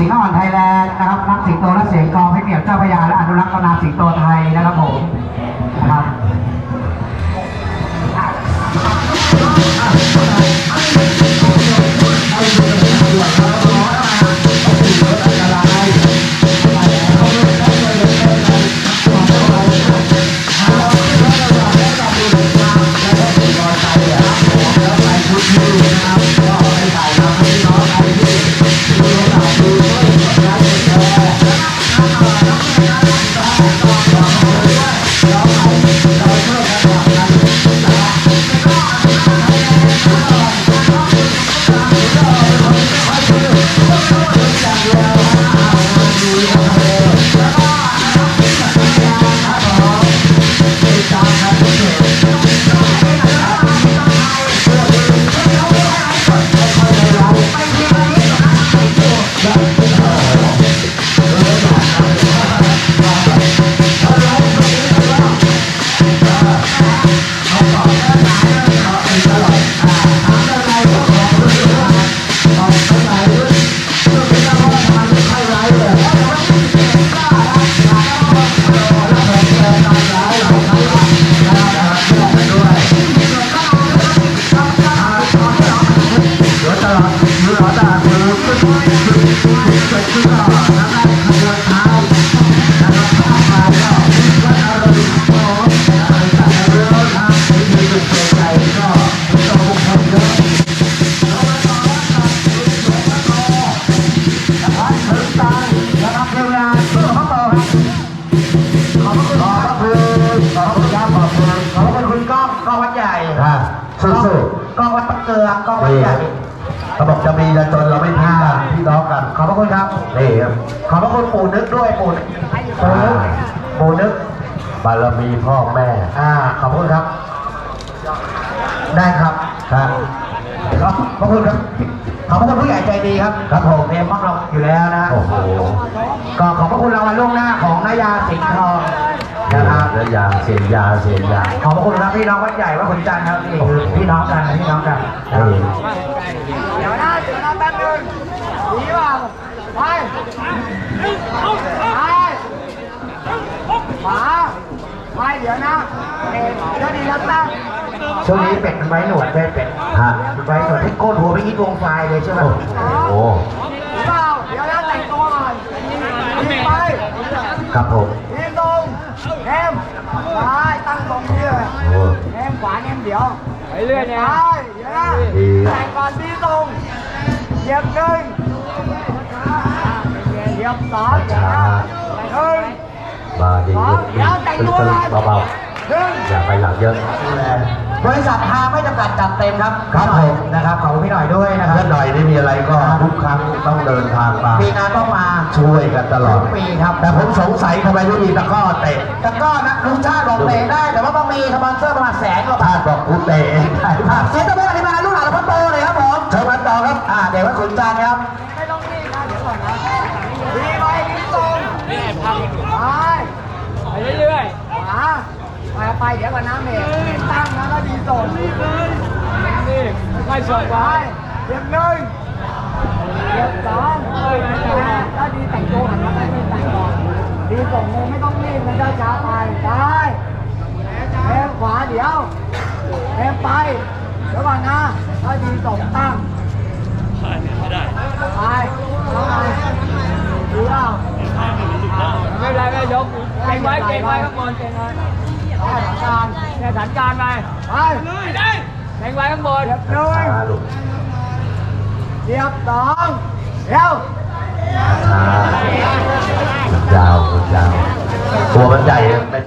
สิงห์อ่อนไทยแลนด์นะครับนักสิงโตและเสียงกองให้เหนียวเจ้าพญาและอนุรักษ์ตำนานสิงโตไทยนะครับผมนะครับ ก้องวัดตะเกียงก้องวัดใหญ่ๆเขาบอกจะมีจะจนเราไม่ทิ้งกันพี่น้องกัน ขอบพระคุณครับนี่ครับขอบพระคุณปู่นึกด้วยปู่นึกปู่นึกปู่นึกบารมีพ่อแม่อ่าขอบคุณครับ ได้ครับครับขอบพระคุณครับขอบพระคุณผู้ใหญ่ใจดีครับครับผมเรียนมักเราอยู่แล้วนะโอ้โหก็ขอบพระคุณรางวัลล่วงหน้าของนายาสิงห์ทอง นะครับแล้วยาเสียยาเสียยาขอบพระคุณครับพี่น้องวัดใหญ่วัดขุนจันทร์ครับนี่คือพี่น้องกันพี่น้องกันเออเดี๋ยวนะเดี๋ยวนะแป๊บนึงดีเปล่าไปไปขวาไปเดี๋ยวนะเอ็ดเดี๋ยวดีแล้วตั้งช่วงนี้เป็ดมันไว้หนวดได้เป็ดฮะมันไว้หนวดที่โกนหัวไปยี่ดวงไฟเลยใช่ไหมโอ้โหเปล่าเดี๋ยวนะแต่งตัวก่อนยิงไปครับผม ยิงตรงแนมไปตั้งตรงนี้เลยโอ้แนมขวาแนมเดี๋ย วไปเรื่อยเนี่ยไปเดี๋ยวนะดีแต่งก่อนที่ตรงเหยียบหนึ่งเหยียบสองเดี๋ยวนะหนึ่งมาดีสองเดี๋ยวแต่งตัวก่อนเบาหนึ่งๆอย่าไปหลังเยอะบริษัทฮาไม่จำกัดจัดเต็มครับครับพี่หน่อยผมนะครับขอบคุณพี่หน่อยด้วยนะครัเพื่บอนหน่อยนี่มีอะไรก็ทุกครั้งต้องเดินทางมาปีงานต้องมาช่วยกันตลอดทุกปีครับ แต่ผมสงสัยทำไมไม่มีตะกร้อเตะแต่ก็นะลุงชาติบอกเตะได้ แต่ว่าต้องมีสปอนเซอร์ประมาณแสนกว่าบาท่าทนบอกกูเตะเองได้อะเซ็นเตอร์แบ็กอธิบายลูกหลานพ่อโตเลยครับผมเชิญมาต่อครับอ่าเดี๋ยวว่าขุนจานครับไม่ต้องรีบนะเดี๋ยวก่อนนะดีไปดีตรงนี่ไงพังไปไปเรื่อยขวาไปไปเดี๋ยวก่อนนะเมย์ ตั้งนะแล้วดีส่งๆนี่ค่อยๆส่งไปไว้เดี๋ยวหนึ่งเดี๋ยวสองแล้วดีแต่งตัวหันมาดีแต่งก่อนดีส่งเลยไม่ต้องรีบมันจะช้าไปได้แทงขวาเดี๋ยวแทงไปเดี๋ยวก่อนนะแล้วดีส่งตั้งไม่ได้ไปเอาไปดูเอาไม่เป็นไรไม่ยกเก่งไว้เก่งไว้ข้างบนเก่งไว้ เอาสถานการณ์แค่ฐานการไปไปเก่งไว้ข้างบนเรียบหนึ่งช้าลูกเรียบสองเร็วช้ายาวยาวตัวมันใหญ่ไม่เป็น